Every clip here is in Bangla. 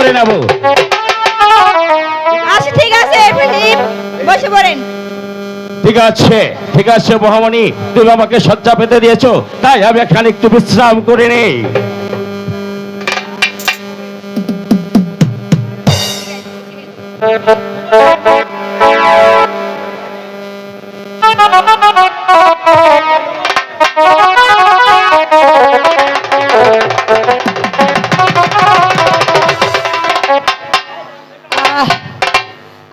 করে নেব। আচ্ছা ঠিক আছে বসে পড়েন। ঠিক আছে ঠিক আছে মহামণি তুমি আমাকে সজ্জা পেতে দিয়েছ তাই আমি এখানে একটু বিশ্রাম করে নেই। আহ,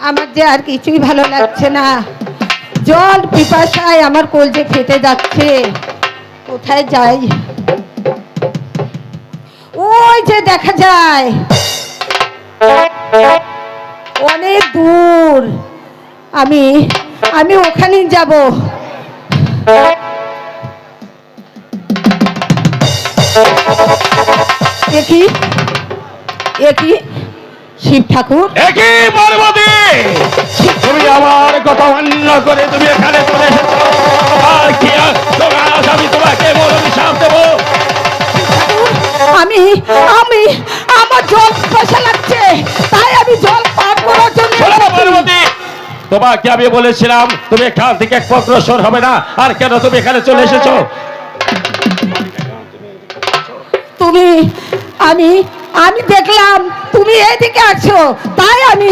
আমার যে আর কিছুই ভালো লাগছে না। জল পিপাসায় আমার কলজে ফেটে যাচ্ছে। কোথায় যাই? ওই যে দেখা যায়। অনেক দূর। আমি আমি ওখানেই যাব। একই একই শিব ঠাকুর। একই পার্বতী। তুমি আমার কথা অন্য করে তুমি এখানে চলে এসেছ। আর কি তোমার আমি তোমাকে বড় অভিশাপ দেবো। আমি আমি আমার জল পয়সা লাগছে। তাই আমি জল পান করার জন্য। পার্বতী তোমাকে আমি বলেছিলাম তুমি এখান থেকে এক অগ্রসর হবে না। আর কেন তুমি এখানে চলে এসেছ? তুমি আমি আমি দেখলাম তুমি এদিকে আছো তাই আমি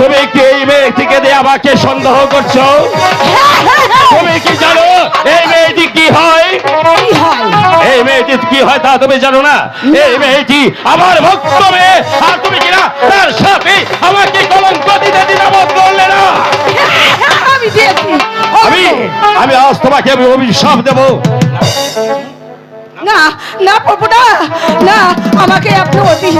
তুমি কি এই মেয়েটিকে দিয়ে আমাকে সন্দেহ করছ। তুমি কি জানো এই মেয়েটি কি হয়? এই মেয়েটি কি হয় তা তুমি জানো না? এই মেয়েটি আমার ভক্ত মেয়ে আর তুমি কিনা তার সাথে আমাকে কলঙ্ক দিতে দ্বিধাবোধ করলে না। আমি আমি আজ তোমাকে আমি অভিশাপ দেবো। না না প্রভু না না আমাকে আপনি অতি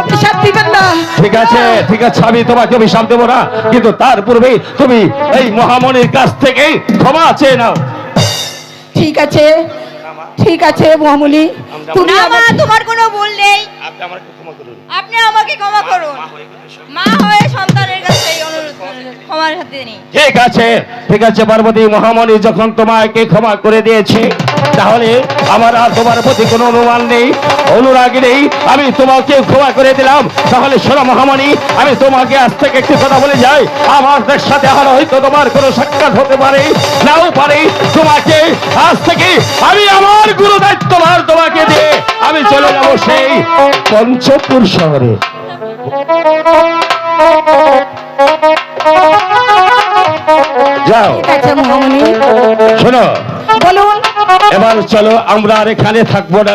অভিশাপ দিবেন না। ঠিক আছে ঠিক আছে আমি তোমাকে অভিশাপ দেবো না কিন্তু তার পূর্বে তুমি এই মহামণির কাছ থেকে ক্ষমা চেয়ে নাও। ঠিক আছে ঠিক আছে মহামুনি তুমি না মা তোমার কোনো ভুল নেই। আপনি আমাকে ক্ষমা করুন। আপনি আমাকে ক্ষমা করুন। মা হয়ে সন্তানের কাছে ঠিক আছে ঠিক আছে, পার্বতী মহামণি, যখন তোমাকে ক্ষমা করে দিয়েছে, তাহলে আমার আর তোমার প্রতি কোনো অনুমান নেই, অনুরাগ নেই। আমি তোমাকে ক্ষমা করে দিলাম। তাহলে শোনো মহামণি, আমি তোমাকে আজ থেকে একটি কথা বলে যাই। আমাদের সাথে আর হয়তো তোমার কোনো সাক্ষাৎ হতে পারে, নাও পারে। তোমাকে আজ থেকে আমি আমার গুরু দায়িত্ব ভার তোমাকে দিয়ে আমি চলে যাব সেই পঞ্চপুর শহরে। যাও। শোনো। বলুন। এবার চলো আমরা আর এখানে থাকব না।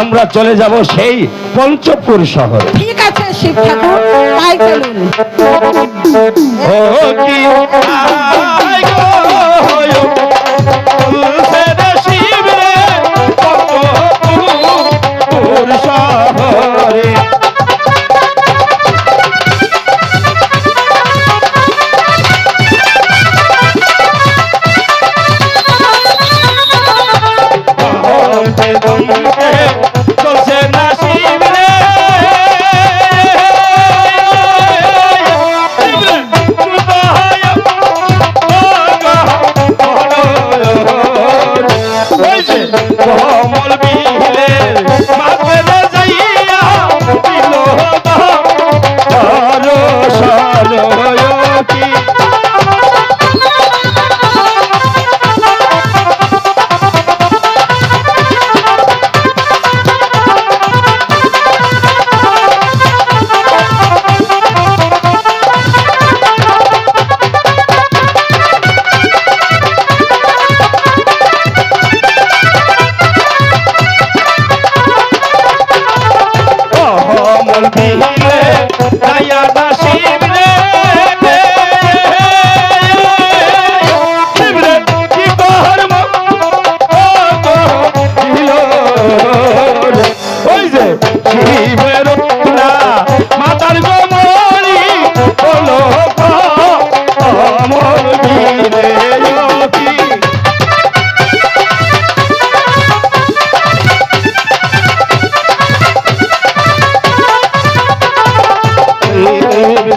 আমরা চলে যাব সেই পঞ্চপুর শহর। ঠিক আছে শিব ঠাকুর তাই চলুন। ও কি